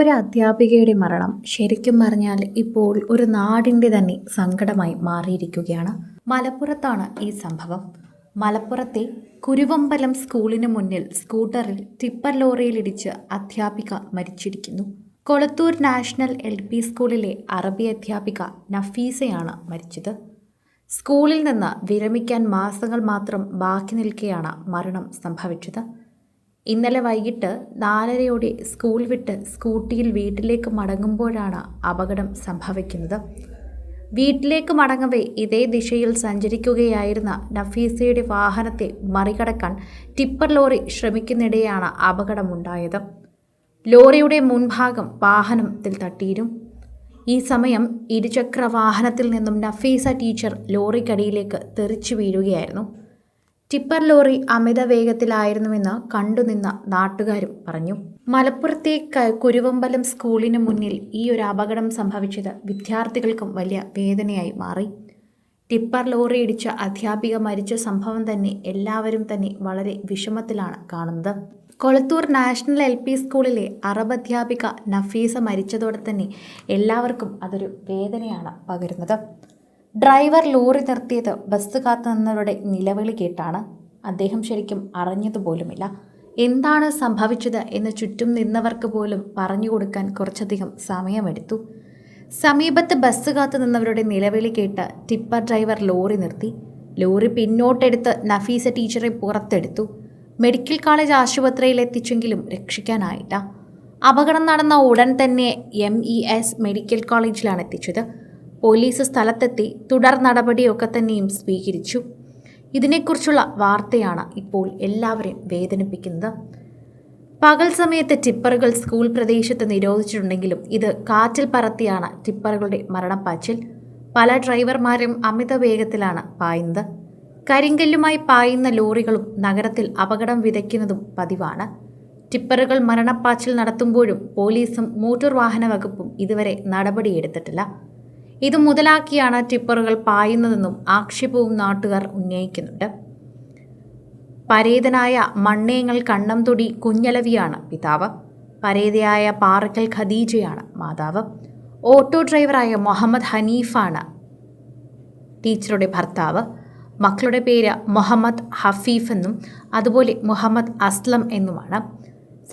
ഒരു അധ്യാപികയുടെ മരണം ശരിക്കും പറഞ്ഞാൽ ഇപ്പോൾ ഒരു നാടിന്റെ തന്നെ സങ്കടമായി മാറിയിരിക്കുകയാണ്. മലപ്പുറത്താണ് ഈ സംഭവം. മലപ്പുറത്തെ കുരുവമ്പലം സ്കൂളിന് മുന്നിൽ സ്കൂട്ടറിൽ ടിപ്പർ ലോറിയിലിടിച്ച് അധ്യാപിക മരിച്ചിരിക്കുന്നു. കൊളത്തൂർ നാഷണൽ എൽ പി സ്കൂളിലെ അറബി അധ്യാപിക നഫീസയാണ് മരിച്ചത്. സ്കൂളിൽ നിന്ന് വിരമിക്കാൻ മാസങ്ങൾ മാത്രം ബാക്കി നിൽക്കെയാണ് മരണം സംഭവിച്ചത്. ഇന്നലെ വൈകിട്ട് നാലരയോടെ സ്കൂൾ വിട്ട് സ്കൂട്ടിയിൽ വീട്ടിലേക്ക് മടങ്ങുമ്പോഴാണ് അപകടം സംഭവിക്കുന്നത്. വീട്ടിലേക്ക് മടങ്ങവേ ഇതേ ദിശയിൽ സഞ്ചരിക്കുകയായിരുന്ന നഫീസയുടെ വാഹനത്തെ മറികടക്കാൻ ടിപ്പർ ലോറി ശ്രമിക്കുന്നിടെയാണ് അപകടമുണ്ടായത്. ലോറിയുടെ മുൻഭാഗം വാഹനത്തിൽ തട്ടിയിരും ഈ സമയം ഇരുചക്ര വാഹനത്തിൽ നിന്നും നഫീസ ടീച്ചർ ലോറിക്കടിയിലേക്ക് തെറിച്ചു വീഴുകയായിരുന്നു. ടിപ്പർ ലോറി അമിത വേഗത്തിലായിരുന്നുവെന്ന് കണ്ടുനിന്ന നാട്ടുകാരും പറഞ്ഞു. മലപ്പുറത്തെ കുരുവമ്പലം സ്കൂളിന് മുന്നിൽ ഈ ഒരു അപകടം സംഭവിച്ചത് വിദ്യാർത്ഥികൾക്കും വലിയ വേദനയായി മാറി. ടിപ്പർ ലോറി ഇടിച്ച അധ്യാപിക മരിച്ച സംഭവം തന്നെ എല്ലാവരും തന്നെ വളരെ വിഷമത്തിലാണ് കാണുന്നത്. കൊളത്തൂർ നാഷണൽ എൽ പി സ്കൂളിലെ അറബ് അധ്യാപിക നഫീസ മരിച്ചതോടെ തന്നെ എല്ലാവർക്കും അതൊരു വേദനയാണ് പകരുന്നത്. ഡ്രൈവർ ലോറി നിർത്തിയത് ബസ് കാത്തുനിന്നവരുടെ നിലവിളി കേട്ടാണ് അദ്ദേഹം ശരിക്കും അറിഞ്ഞതുപോലുമില്ല എന്താണ് സംഭവിച്ചത് എന്ന് ചുറ്റും നിന്നവർക്ക് പോലും പറഞ്ഞു കൊടുക്കാൻ കുറച്ചധികം സമയമെടുത്തു. സമീപത്ത് ബസ് കാത്തു നിന്നവരുടെ നിലവിളി കേട്ട് ടിപ്പർ ഡ്രൈവർ ലോറി നിർത്തി. ലോറി പിന്നോട്ടെടുത്ത് നഫീസ ടീച്ചറെ പുറത്തെടുത്തു. മെഡിക്കൽ കോളേജ് ആശുപത്രിയിൽ എത്തിച്ചെങ്കിലും രക്ഷിക്കാനായില്ല. അപകടം നടന്ന ഉടൻ തന്നെ എം ഇ എസ് മെഡിക്കൽ കോളേജിലാണ് എത്തിച്ചത്. പോലീസ് സ്ഥലത്തെത്തി തുടർ നടപടിയൊക്കെ തന്നെയും സ്വീകരിച്ചു. ഇതിനെക്കുറിച്ചുള്ള വാർത്തയാണ് ഇപ്പോൾ എല്ലാവരെയും വേദനിപ്പിക്കുന്നത്. പകൽ സമയത്ത് ടിപ്പറുകൾ സ്കൂൾ പ്രദേശത്ത് നിരോധിച്ചിട്ടുണ്ടെങ്കിലും ഇത് കാറ്റിൽ പറത്തിയാണ് ടിപ്പറുകളുടെ മരണപ്പാച്ചിൽ. പല ഡ്രൈവർമാരും അമിത വേഗത്തിലാണ് പായുന്നത്. കരിങ്കല്ലുമായി പായുന്ന ലോറികളും നഗരത്തിൽ അപകടം വിതയ്ക്കുന്നതും പതിവാണ്. ടിപ്പറുകൾ മരണപ്പാച്ചിൽ നടത്തുമ്പോഴും പോലീസും മോട്ടോർ വാഹന വകുപ്പും ഇതുവരെ നടപടിയെടുത്തിട്ടില്ല. ഇത് മുതലാക്കിയാണ് ടിപ്പറുകൾ പായുന്നതെന്നും ആക്ഷേപവും നാട്ടുകാർ ഉന്നയിക്കുന്നുണ്ട്. പരേതനായ മണ്ണേങ്ങൽ കണ്ണംതൊടി കുഞ്ഞലവിയാണ് പിതാവ്. പരേതയായ പാറക്കൽ ഖദീജയാണ് മാതാവ്. ഓട്ടോ ഡ്രൈവറായ മുഹമ്മദ് ഹനീഫാണ് ടീച്ചറുടെ ഭർത്താവ്. മക്കളുടെ പേര് മുഹമ്മദ് ഹഫീഫ് എന്നും അതുപോലെ മുഹമ്മദ് അസ്ലം എന്നുമാണ്.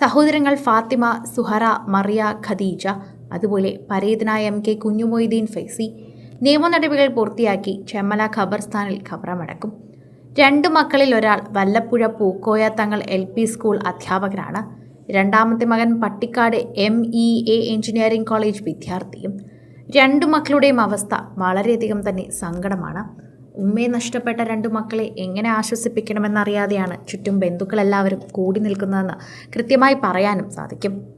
സഹോദരങ്ങൾ ഫാത്തിമ സുഹറ മറിയ ഖദീജ അതുപോലെ പരേതനായ എം കെ കുഞ്ഞുമൊയ്തീൻ ഫൈസി നിയമ നടപടികൾ പൂർത്തിയാക്കി ചെമ്മല ഖബർസ്ഥാനിൽ ഖബറമടക്കും. രണ്ട് മക്കളിൽ ഒരാൾ Vallappuzha Pookoya Thangal L P school അധ്യാപകനാണ്. രണ്ടാമത്തെ മകൻ Pattikkad M E A engineering college വിദ്യാർത്ഥിയും. രണ്ടു മക്കളുടെയും അവസ്ഥ വളരെയധികം തന്നെ സങ്കടമാണ്. ഉമ്മയെ നഷ്ടപ്പെട്ട രണ്ടു മക്കളെ എങ്ങനെ ആശ്വസിപ്പിക്കണമെന്നറിയാതെയാണ് ചുറ്റും ബന്ധുക്കളെല്ലാവരും കൂടി നിൽക്കുന്നതെന്ന് കൃത്യമായി പറയാനും സാധിക്കും.